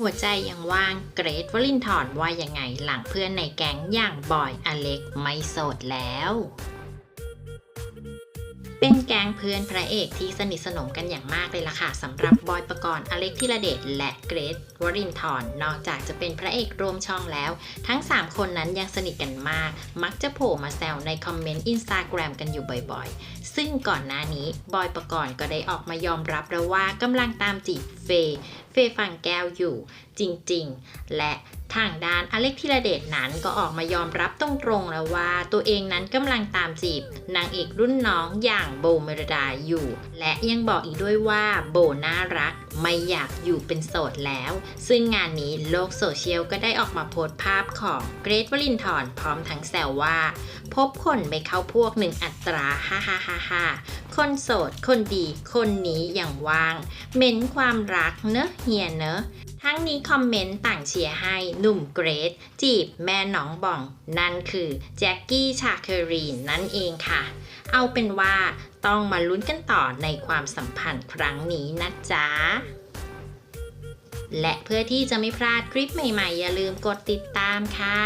หัวใจยังว่างเกรทวลินทรว่ายังไงหลังเพื่อนในแก๊งอย่างบอยอเล็กไม่โสดแล้ว เป็นแก๊งเพื่อนพระเอกที่สนิทสนมกันอย่างมากเลยล่ะค่ะสำหรับบอยประกรณ์อเล็กธีรเดชและเกรทวรินทร์นอกจากจะเป็นพระเอกร่วมช่องแล้ว ทั้ง 3 คนนั้นยังสนิทกันมาก มักจะโผล่มาแซวในคอมเมนต์อินสตาแกรมกันอยู่บ่อยๆ ซึ่งก่อนหน้านี้บอยประกรณ์ก็ได้ออกมายอมรับแล้วว่ากำลังตามจีบเฟย์เฟย์ฟังแก้วอยู่จริงๆ และ ทางด้านอเล็กธีรเดชนั้นก็ออกมายอมรับตรงๆแล้วว่าตัวเองนั้นกำลังตามจีบนางเอกรุ่นน้องอย่างโบเมรดาอยู่ และยังบอกอีกด้วยว่าโบน่ารักไม่อยากอยู่เป็นโสดแล้ว ซึ่งงานนี้โลกโซเชียลก็ได้ออกมาโพสต์ภาพของเกรทวลินทร์พร้อมทั้งแซวว่า พบคนไม่เข้าพวกหนึ่งอัตราฮ่าฮ่าฮ่าฮ่าคนโสด คนดี คนนี้อย่างว่าง เม้นความรักเนอะเฮียเนอะ ทั้งนี้คอมเมนต์ต่างเชียร์ให้หนุ่มเกรซจีบแม่น้องบ่อง นั่นคือแจ็คกี้ชาเคอรีนนั่นเองค่ะ เอาเป็นว่าต้องมาลุ้นกันต่อในความสัมพันธ์ครั้งนี้นะจ๊ะและเพื่อที่จะไม่พลาดคลิปใหม่ๆ อย่าลืมกดติดตามค่ะ